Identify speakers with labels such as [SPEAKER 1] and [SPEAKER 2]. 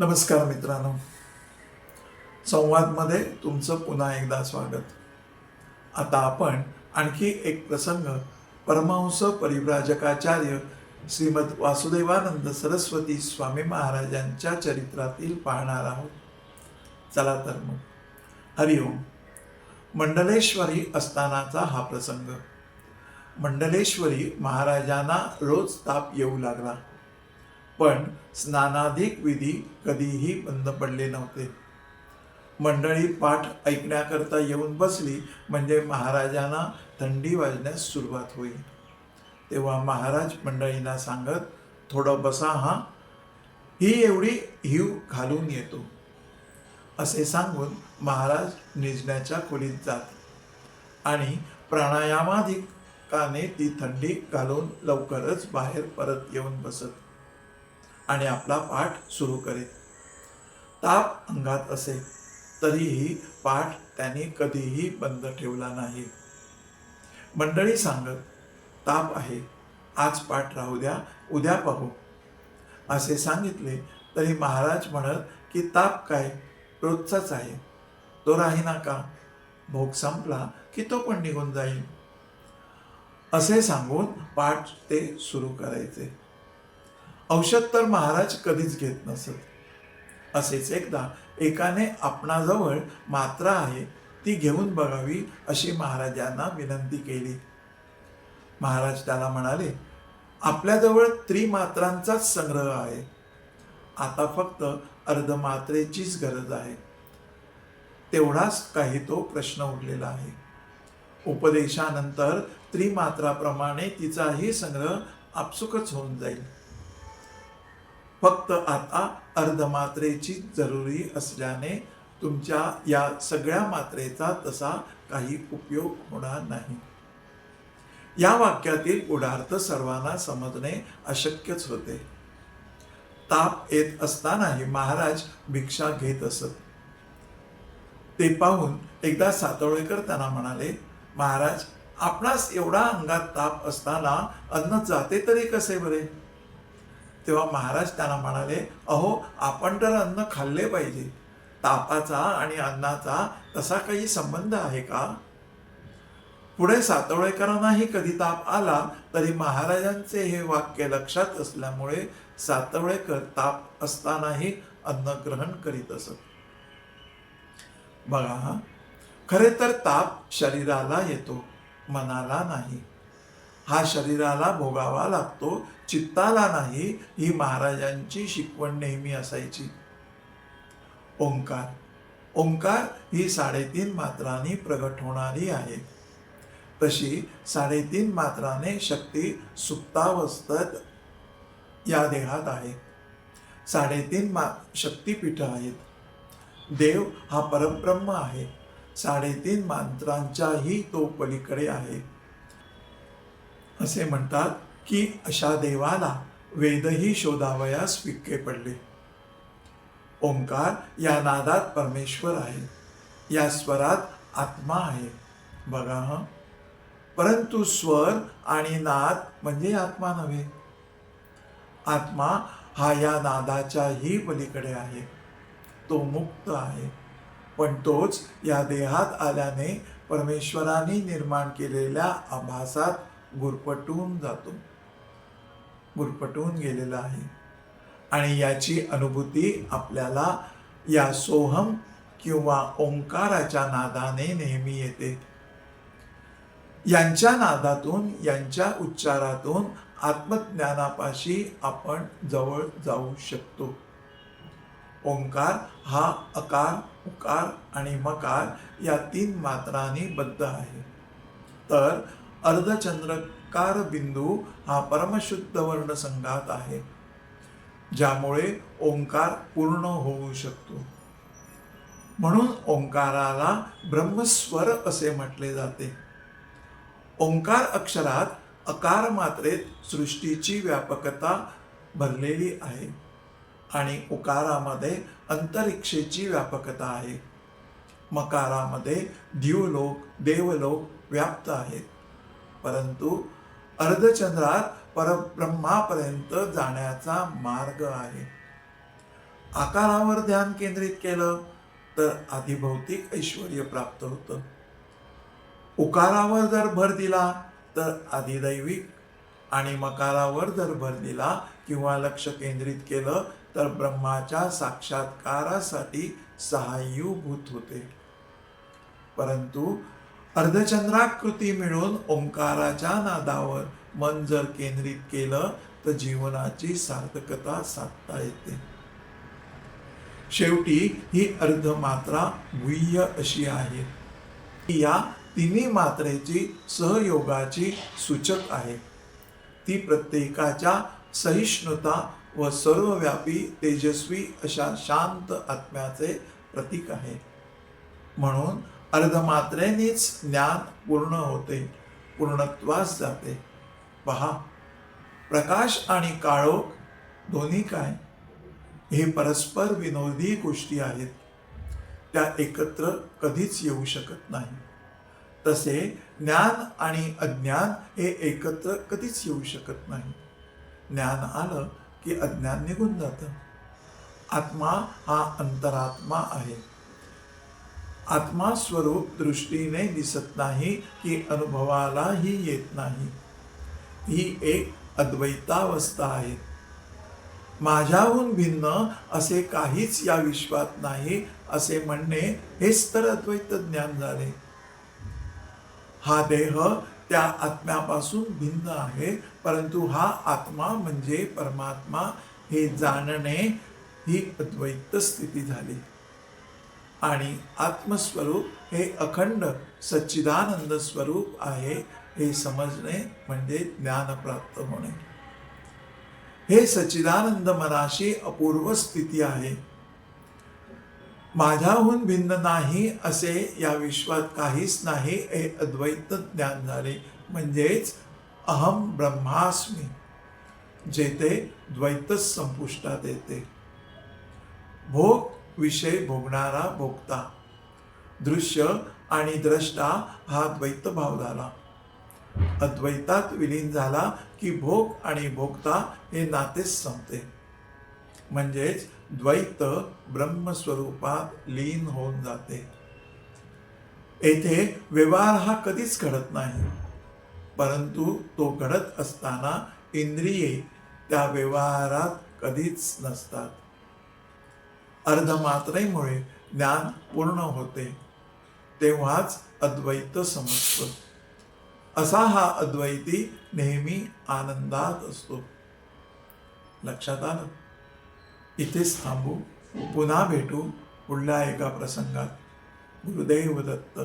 [SPEAKER 1] नमस्कार मित्रांनो. संवादमध्ये तुमचं पुन्हा एकदा स्वागत. आता आपण आणखी एक प्रसंग परमहंस परिव्राजकाचार्य श्रीमद वासुदेवानंद सरस्वती स्वामी महाराजांच्या चरित्रातील पाहणार आहोत. चला तर मग. हरिओम मंडलेश्वरी असतानाचा हा प्रसंग. मंडलेश्वरी महाराजांना रोज ताप येऊ लागला. पण स्नानाधिक विधी कधीही बंद पडले नव्हते. मंडळी पाठ ऐकण्याकरता येऊन बसली म्हणजे महाराजांना थंडी वाजण्यास सुरुवात होईल तेव्हा महाराज मंडळींना सांगत थोडं बसा हा ही एवढी हिव घालून येतो. असे सांगून महाराज निजण्याच्या खोलीत जात. आणि प्राणायामाधिकाने ती थंडी घालून लवकरच बाहेर परत येऊन बसत. आणि आपला पाठ सुरू करीत ताप अंगात असे तरीही पाठ त्याने कधीही बंद ठेवला नाही. मंडळी सांगत ताप आहे आज पाठ राहू द्या उद्या पाहू. असे सांगितले तरी महाराज म्हणत की ताप काय? रोजचाच आहे. तो राहीना का? भोग संपला की तो पण निघून जाईल असे सांगून पाठ ते सुरू करायचे. औषध तर महाराज कधीच घेत नसत. असेच एकदा एकाने आपणाजवळ मात्रा आहे ती घेऊन बघावी अशी महाराजांना विनंती केली. महाराज त्याला म्हणाले आपल्याजवळ त्रिमात्रांचाच संग्रह आहे. आता फक्त अर्धमात्रेचीच गरज आहे. तेवढाच काही तो प्रश्न उरलेला आहे. उपदेशानंतर त्रिमात्राप्रमाणे तिचाही संग्रह आपसुकच होऊन जाईल. फक्त आता अर्धमात्रेची जरुरी असल्याने तुमच्या या सगळ्या मात्रेचा तसा काही उपयोग होणार नाही. या वाक्यातील गुढार्थ सर्वांना समजणे अशक्यच होते. ताप येत असतानाही महाराज भिक्षा घेत असत. ते पाहून एकदा सातवळेकर त्यांना म्हणाले महाराज आपणास एवढा अंगात ताप असताना अन्न जाते तरी कसे बरे? तेव्हा महाराज त्यांना म्हणाले अहो आपण तर अन्न खाल्ले पाहिजे. तापाचा आणि अन्नाचा तसा काही संबंध आहे का? पुढे सातवळेकरांनाही कधी ताप आला तरी महाराजांचे हे वाक्य लक्षात असल्यामुळे सातवळेकर ताप असतानाही अन्न ग्रहण करीत असत. बघा खरे तर ताप शरीराला येतो मनाला नाही. हा शरीराला भोगावा लागतो चित्ताला नाही ही महाराजांची शिकवण नेहमी असायची. ओंकार. ओंकार ही साडेतीन मात्रांनी प्रगट होणारी आहे. तशी साडेतीन मात्राने शक्ती सुप्तावस्थेत या देहात आहे. साडेतीन मा शक्तीपीठ आहेत. देव हा परब्रह्म आहे. साडेतीन मात्रांच्याही तो पलीकडे आहे. असे म्हणतात की अशा देवाला वेदही शोधावयास फिक्के पडले. ओंकार या नादात परमेश्वर आहे. या स्वरात आत्मा आहे. बघा हं. परंतु स्वर आणि नाद म्हणजे आत्मा नव्हे. आत्मा हा या नादाच्याही पलीकडे आहे. तो मुक्त आहे. पण तोच या देहात आल्याने परमेश्वराने निर्माण केलेल्या आभासात गुरपटून जातो. गुरपटून गेलेला आहे. आणि याची अनुभूती आपल्याला या सोहम किंवा ओंकाराच्या नादाने नेहमी येते. यांच्या नादातून यांच्या उच्चारातून आत्मज्ञानापाशी आपण जवळ जाऊ शकतो. ओंकार हा अकार उकार आणि मकार या तीन मात्रांनी बद्ध आहे. तर अर्धचंद्रकार बिंदू हा परमशुद्ध वर्ण संघात आहे ज्यामुळे ओंकार पूर्ण होऊ शकतो. म्हणून ओंकाराला ब्रह्मस्वर असे म्हटले जाते. ओंकार अक्षरात अकार मात्रेत सृष्टीची व्यापकता भरलेली आहे आणि उकारामध्ये अंतरिक्षेची व्यापकता आहे. मकारामध्ये द्यूलोक देवलोक व्याप्त आहेत. परंतु अर्धचंद्रात परब्रह्मापर्यंत जाण्याचा मार्ग आहे. आकारावर ध्यान केंद्रित केलं तर अधिभौतिक ऐश्वर प्राप्त होतं. उकारावर जर भर दिला तर अधिदैविक आणि मकारावर जर भर दिला किंवा लक्ष केंद्रित केलं तर ब्रह्माच्या साक्षात्कारासाठी सहाय्यभूत होते. परंतु अर्धचंद्राकृती मिळून ओंकाराच्या नादावर मन जर केंद्रित केलं तर जीवनाची सार्थकता साधता येते. शेवटी ही अर्धमात्रा गुह्य अशी आहे. या तिन्ही मात्रेची सहयोगाची सूचक आहे. ती प्रत्येकाच्या सहिष्णुता व सर्वव्यापी तेजस्वी अशा शांत आत्म्याचे प्रतीक आहे. म्हणून अर्धमात्रेनेच ज्ञान पूर्ण होते पूर्णत्वास जाते. पहा प्रकाश आणि काळोख दोन्ही काय? हे परस्पर विनोदी गोष्टी आहेत. त्या एकत्र कधीच येऊ शकत नाही. तसे ज्ञान आणि अज्ञान हे एकत्र कधीच येऊ शकत नाही. ज्ञान आलं की अज्ञान निघून जातं. आत्मा हा अंतरात्मा आहे. आत्मा स्वरूप दृष्टीने दिसत नाही की अनुभवालाही येत नाही. ही एक अद्वैतावस्था आहे. माझ्याहून भिन्न असे काहीच या विश्वात नाही असे म्हणणे हेच तर अद्वैत ज्ञान झाले. हा देह त्या आत्म्यापासून भिन्न आहे परंतु हा आत्मा म्हणजे परमात्मा हे जाणणे ही अद्वैत स्थिती झाली. आणि आत्मस्वरूप हे अखंड सच्चिदानंद स्वरूप आहे हे समजणे म्हणजे ज्ञान प्राप्त होणे. हे सच्चिदानंद मनाशी अपूर्व स्थिती आहे. माझ्याहून भिन्न नाही असे या विश्वात काहीच नाही हे अद्वैत ज्ञान झाले. म्हणजेच अहम ब्रह्मास्मी जेथे द्वैतच संपुष्टात येते. भोग विषय भोगणारा भोगता. दृश्य आणि द्रष्टा हा द्वैत भाव झाला. अद्वैतात विलीन झाला की भोग आणि भोगता हे नातेच संपते. म्हणजेच द्वैत ब्रह्मस्वरूपात लीन होऊन जाते. येथे व्यवहार हा कधीच घडत नाही. परंतु तो घडत असताना इंद्रिये त्या व्यवहारात कधीच नसतात. अर्धमात्रेमुळे ज्ञान पूर्ण होते. तेव्हाच अद्वैत समजतो. असा हा अद्वैती नेहमी आनंदात असतो. लक्षात आलं? इथेच थांबू. पुन्हा भेटू पुढल्या एका प्रसंगात. गुरुदेव दत्त.